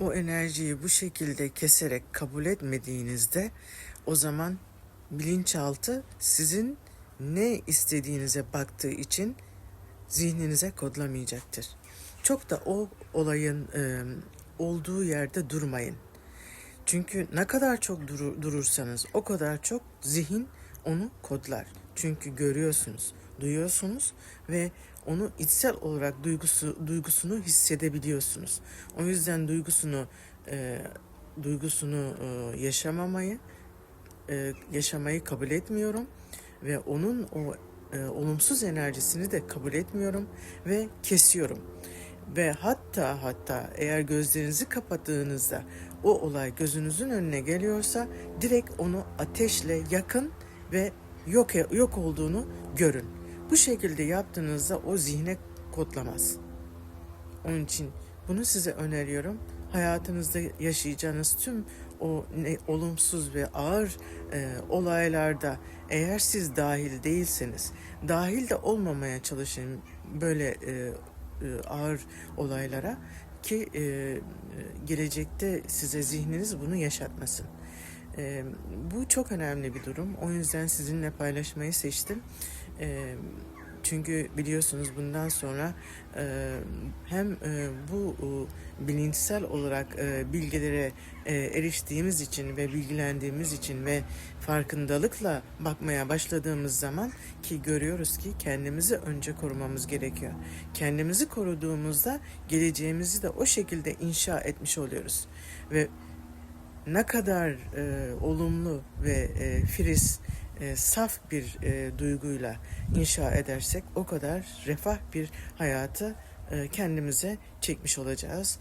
o enerjiyi bu şekilde keserek kabul etmediğinizde o zaman bilinçaltı sizin ne istediğinize baktığı için zihninize kodlamayacaktır. Çok da o olayın e, olduğu yerde durmayın. Çünkü ne kadar çok duru- durursanız o kadar çok zihin onu kodlar. Çünkü görüyorsunuz, duyuyorsunuz ve onu içsel olarak duygusu duygusunu hissedebiliyorsunuz. O yüzden duygusunu e, duygusunu e, yaşamamayı e, yaşamayı kabul etmiyorum ve onun o e, olumsuz enerjisini de kabul etmiyorum ve kesiyorum. Ve hatta hatta eğer gözlerinizi kapattığınızda o olay gözünüzün önüne geliyorsa direkt onu ateşle yakın ve yok yok olduğunu görün. Bu şekilde yaptığınızda o zihne kodlamaz. Onun için bunu size öneriyorum. Hayatınızda yaşayacağınız tüm o ne, olumsuz ve ağır e, olaylarda eğer siz dahil değilseniz, dahil de olmamaya çalışın böyle e, e, ağır olaylara ki e, gelecekte size zihniniz bunu yaşatmasın. E, bu çok önemli bir durum. O yüzden sizinle paylaşmayı seçtim. Çünkü biliyorsunuz bundan sonra hem bu e, bilinçsel olarak bilgilere eriştiğimiz için ve bilgilendiğimiz için ve farkındalıkla bakmaya başladığımız zaman ki görüyoruz ki kendimizi önce korumamız gerekiyor. Kendimizi koruduğumuzda geleceğimizi de o şekilde inşa etmiş oluyoruz. Ve ne kadar e, olumlu ve e, friz, e, saf bir e, duyguyla inşa edersek o kadar refah bir hayatı e, kendimize çekmiş olacağız.